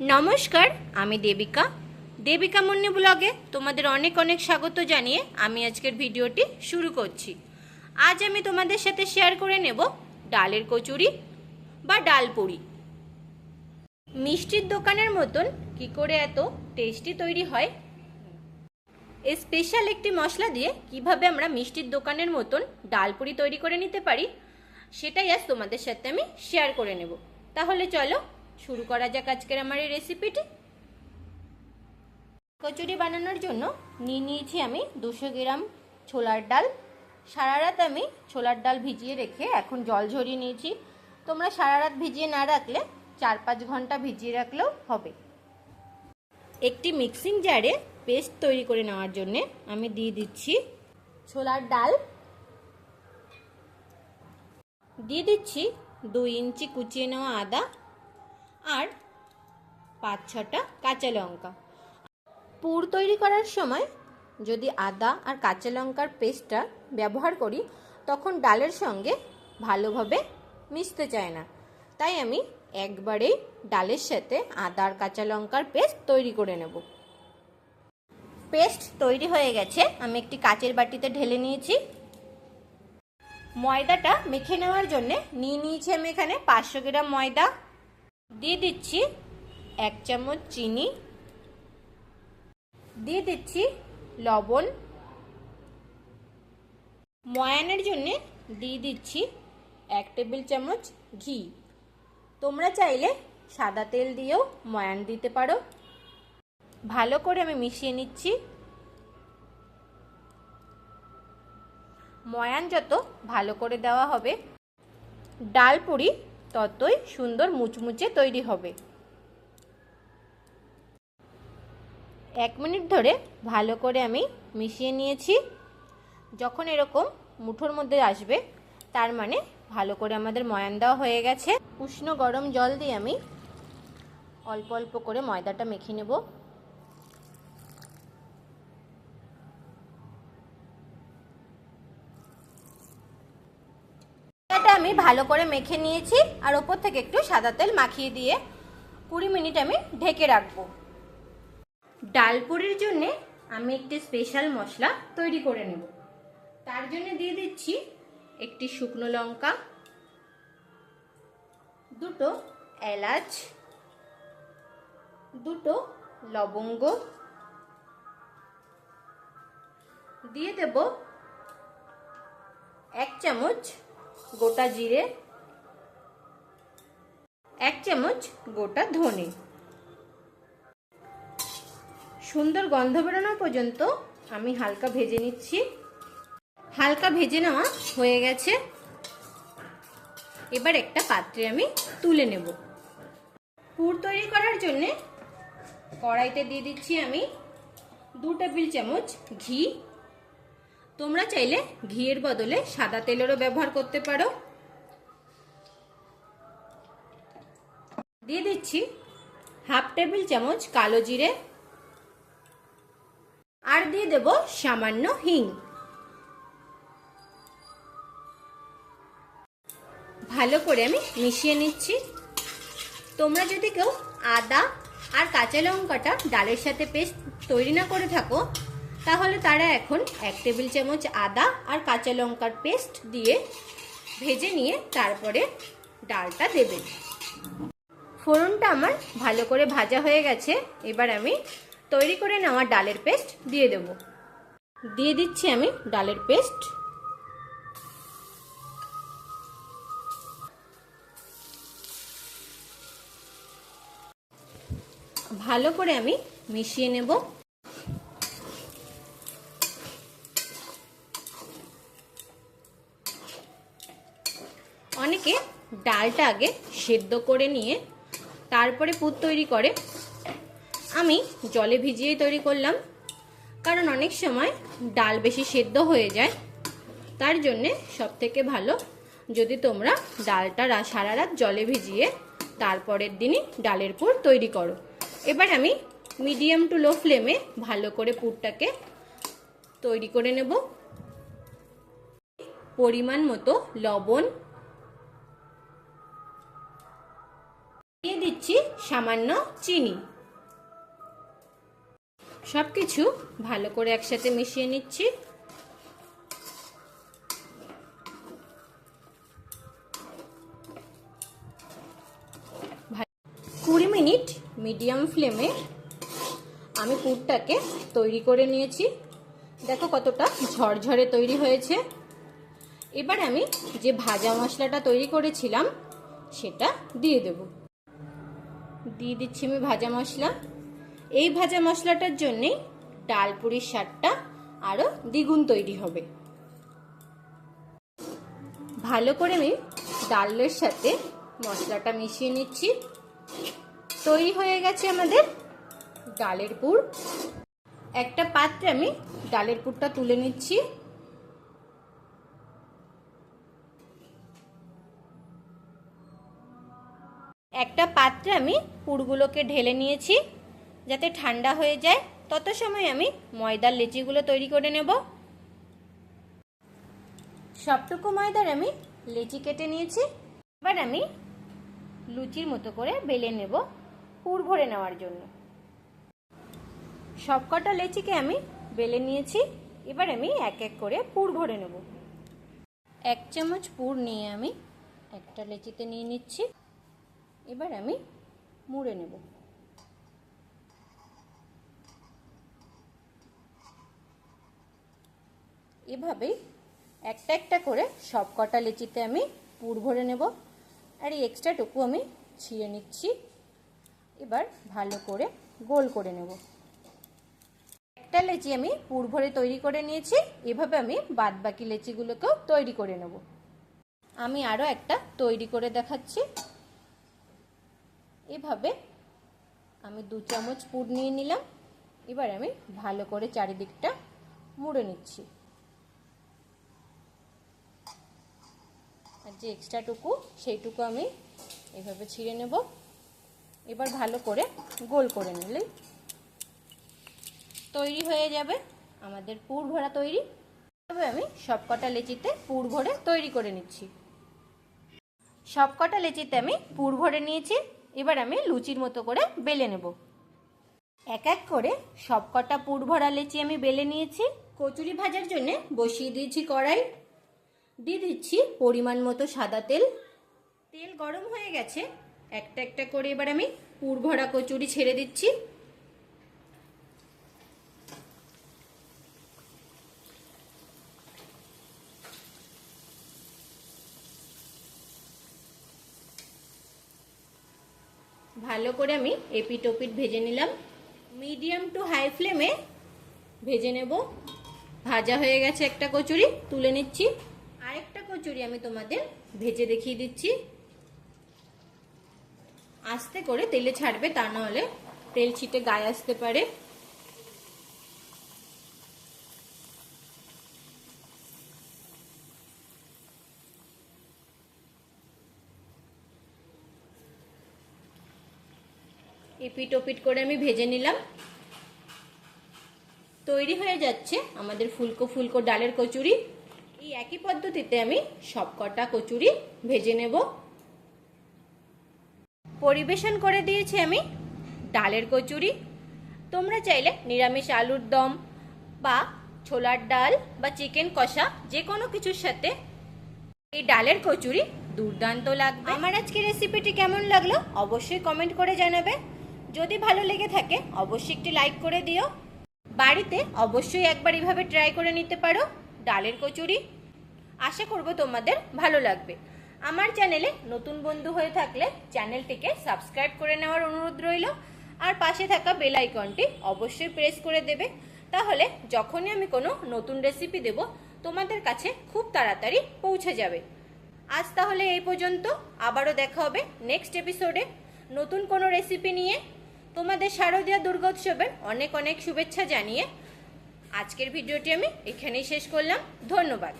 নমস্কার, আমি দেবিকা। দেবিকা মুন্নি ব্লগে তোমাদের অনেক অনেক স্বাগত জানিয়ে আমি আজকের ভিডিওটি শুরু করছি। আজ আমি তোমাদের সাথে শেয়ার করে নেব ডালের কচুরি বা ডাল পুরি। মিষ্টির দোকানের মতন কি করে এত টেস্টি তৈরি হয়? এই স্পেশাল একটি মশলা দিয়ে কীভাবে আমরা মিষ্টির দোকানের মতন ডাল পুরি তৈরি করে নিতে পারি, সেটাই আজ তোমাদের সাথে আমি শেয়ার করে নেব। তাহলে চলো শুরু করা যাক আজকের আমার এই রেসিপিটি কচুরি বানানোর জন্য নিয়ে নিয়েছি আমি দুশো গ্রাম ছোলার ডাল। সারা রাত আমি ছোলার ডাল ভিজিয়ে রেখে এখন জল ঝরিয়ে নিয়েছি। তোমরা সারা রাত ভিজিয়ে না রাখলে চার পাঁচ ঘণ্টা ভিজিয়ে রাখলেও হবে। একটি মিক্সিং জারে পেস্ট তৈরি করে নেওয়ার জন্যে আমি দিয়ে দিচ্ছি ছোলার ডাল। দিয়ে দিচ্ছি দুই ইঞ্চি কুচিয়ে নেওয়া আদা আর পাঁচ ছটা কাঁচা লঙ্কা। পুর তৈরি করার সময় যদি আদা আর কাঁচা লঙ্কার পেস্টটা ব্যবহার করি, তখন ডালের সঙ্গে ভালোভাবে মিশতে চায় না। তাই আমি একবারেই ডালের সাথে আদা আর কাঁচা লঙ্কার পেস্ট তৈরি করে নেব। পেস্ট তৈরি হয়ে গেছে। আমি একটি কাচের বাটিতে ঢেলে নিয়েছি। ময়দাটা মেখে নেওয়ার জন্য নিয়ে নিয়েছি আমি এখানে পাঁচশো গ্রাম ময়দা। দিয়ে দিচ্ছি এক চামচ চিনি। দিয়ে দিচ্ছি লবণ। ময়ানের জন্যে দিয়ে দিচ্ছি এক টেবিল চামচ ঘি। তোমরা চাইলে সাদা তেল দিয়েও ময়ান দিতে পারো। ভালো করে আমি মিশিয়ে নিচ্ছি। ময়ান যত ভালো করে দেওয়া হবে, ডাল পুরি ততই সুন্দর মুচমুচে তৈরি হবে। এক মিনিট ধরে ভালো করে আমি মিশিয়ে নিয়েছি। যখন এরকম মুঠোর মধ্যে আসবে, তার মানে ভালো করে আমাদের ময়ান দেওয়া হয়ে গেছে। উষ্ণ গরম জল দিয়ে আমি অল্প অল্প করে ময়দাটা মেখে নেব। আমি ভালো করে মেখে নিয়েছি আর ওপর থেকে একটু সাদা তেল মাখিয়ে দিয়ে কুড়ি মিনিট আমি ঢেকে রাখব। ডালপুরির জন্য আমি একটি স্পেশাল মশলা তৈরি করে নেব। তার জন্য দিয়ে দিচ্ছি একটি শুকনো লঙ্কা, দুটো এলাচ, দুটো লবঙ্গ, দিয়ে দেব এক চামচ গোটা জিরে, এক চামচ গোটা ধনে। সুন্দর গন্ধ বেরোনো পর্যন্ত আমি হালকা ভেজে নিচ্ছি। হালকা ভেজে নেওয়া হয়ে গেছে। এবার একটা পাত্রে আমি তুলে নেব। পুর তৈরি করার জন্য কড়াইতে দিয়ে দিচ্ছি আমি দু টেবিল চামচ ঘি তোমরা চাইলে ঘিয়ের বদলে সাদা তেলেরও ব্যবহার করতে পারো। দিয়ে দিচ্ছি হাফ টেবিল চামচ কালো জিরে আর দিয়ে দেব সামান্য হিং। ভালো করে আমি মিশিয়ে নিচ্ছি। তোমরা যদি কেউ আদা আর কাঁচা লঙ্কাটা ডালের সাথে পেস্ট তৈরি না করে থাকো তাহলে তারা এখন এক টেবিল চামচ আদা আর কাঁচা লঙ্কার পেস্ট দিয়ে ভেজে নিয়ে তারপরে ডালটা দেবেন। ফোড়নটা আমার ভালো করে ভাজা হয়ে গেছে। এবার আমি তৈরি করে নেওয়া ডালের পেস্ট দিয়ে দেব। দিয়ে দিচ্ছি আমি ডালের পেস্ট। ভালো করে আমি মিশিয়ে নেব অনেকে ডালটা আগে সেদ্ধ করে নিয়ে তারপরে পুর তৈরি করে, আমি জলে ভিজিয়েই তৈরি করলাম। কারণ অনেক সময় ডাল বেশি সেদ্ধ হয়ে যায়, তার জন্যে সব থেকে ভালো যদি তোমরা ডালটা সারা রাত জলে ভিজিয়ে তারপরের দিনই ডালের পুর তৈরি করো। এবার আমি মিডিয়াম টু লো ফ্লেমে ভালো করে পুরটাকে তৈরি করে নেব। পরিমাণ মতো লবণ সামান্য চিনি। সব কিছু ভালো করে একসাথে মিশিয়ে নিচ্ছি। কুড়ি মিনিট মিডিয়াম ফ্লেমে আমি পুরটাকে তৈরি করে নিয়েছি। দেখো কতটা ঝরঝরে তৈরি হয়েছে। এবার আমি যে ভাজা মশলাটা তৈরি করেছিলাম, সেটা দিয়ে দেব। দিয়ে দিচ্ছি আমি ভাজা মশলা। এই ভাজা মশলাটার জন্যেই ডাল পুরির স্বাদটা আরও দ্বিগুণ তৈরি হবে। ভালো করে আমি ডালের সাথে মশলাটা মিশিয়ে নিচ্ছি। তৈরি হয়ে গেছে আমাদের ডালের পুর। একটা পাত্রে আমি ডালের পুরটা তুলে নিচ্ছি। একটা পাত্রে আমি পুরগুলোকে ঢেলে নিয়েছি, যাতে ঠান্ডা হয়ে যায়। তত সময় আমি ময়দার লেচিগুলো তৈরি করে নেব। সবটুকু ময়দার আমি লেচি কেটে নিয়েছি। এবার আমি লুচির মতো করে বেলে নেব পুর ভরে নেওয়ার জন্য। সবকটা লেচিকে আমি বেলে নিয়েছি। এবার আমি এক এক করে পুর ভরে নেব। এক চামচ পুর নিয়ে আমি একটা লেচিতে নিয়ে নিচ্ছি। এবার আমি মুড়ে নেব। এভাবেই একটা একটা করে সব কটা লেচিতে আমি পুর ভরে নেব। আর এই এক্সট্রাটুকু আমি ছিঁড়ে নিচ্ছি। এবার ভালো করে গোল করে নেব। একটা লেচি আমি পুর ভরে তৈরি করে নিয়েছি। এভাবে আমি বাদ বাকি লেচিগুলোকেও তৈরি করে নেব। আমি আরও একটা তৈরি করে দেখাচ্ছি। এভাবে আমি দু চামচ পুর নিয়ে নিলাম। এবার আমি ভালো করে চারিদিকটা মুড়ে নিচ্ছি। আর যে এক্সট্রাটুকু সেইটুকু আমি এভাবে ছিঁড়ে নেব। এবার ভালো করে গোল করে নিলেই তৈরি হয়ে যাবে আমাদের পুর ভরা তৈরি। তবে আমি সবকটা লেচিতে পুর ভরে তৈরি করে নিচ্ছি। সবকটা লেচিতে আমি পুর ভরে নিয়েছি। এবার আমি লুচির মতো করে বেলে নেব। এক এক করে সবকটা পুর ভরা লেচি আমি বেলে নিয়েছি। কচুরি ভাজার জন্য বসিয়ে দিয়েছি কড়াই। দিয়ে দিচ্ছি পরিমাণ মতো সাদা তেল। তেল গরম হয়ে গেছে। একটা একটা করে এবার আমি পুর ভরা কচুরি ছেড়ে দিচ্ছি। ভালো করে আমি এপিট ওপিট ভেজে নিলাম। মিডিয়াম টু হাই ফ্লেমে ভেজে নেব। ভাজা হয়ে গেছে একটা কচুরি, তুলে নিচ্ছি। আরেকটা কচুরি আমি তোমাদের ভেজে দেখিয়ে দিচ্ছি। আস্তে করে তেলে ছাড়বে, তা নাহলে তেল ছিটে গায়ে আসতে পারে। এপিট ওপিট করে আমি ভেজে নিলাম। তৈরি হয়ে যাচ্ছে আমাদের ফুলকো ফুলকো ডালের কচুরি। এই একই পদ্ধতিতে আমি সবকটা কচুরি ভেজে নেব। পরিবেশন করে দিয়েছি আমি ডালের কচুরি। তোমরা চাইলে নিরামিষ আলুর দম বা ছোলার ডাল বা চিকেন কষা যে কোনো কিছুর সাথে এই ডালের কচুরি দুর্দান্ত লাগবে। আমার আজকে রেসিপিটি কেমন লাগল অবশ্যই কমেন্ট করে জানাবে। যদি ভালো লেগে থাকে, অবশ্যই একটি লাইক করে দিও। বাড়িতে অবশ্যই একবার এভাবে ট্রাই করে নিতে পারো, ডালের কচুরি। আশা করব তোমাদের ভালো লাগবে। আমার চ্যানেলে নতুন বন্ধু হয়ে থাকলে চ্যানেলটিকে সাবস্ক্রাইব করে নেওয়ার অনুরোধ রইল। আর পাশে থাকা বেল আইকনটি অবশ্যই প্রেস করে দেবে। তাহলে যখনই আমি কোনো নতুন রেসিপি দেব, তোমাদের কাছে খুব তাড়াতাড়ি পৌঁছে যাবে। আজ তাহলে এই পর্যন্ত। আবারও দেখা হবে নেক্সট এপিসোডে। নতুন কোনো রেসিপি নিয়ে। তোমাদের শারদীয়া দুর্গোৎসবের অনেক অনেক শুভেচ্ছা জানিয়ে আজকের ভিডিওটি আমি এখানেই শেষ করলাম। ধন্যবাদ।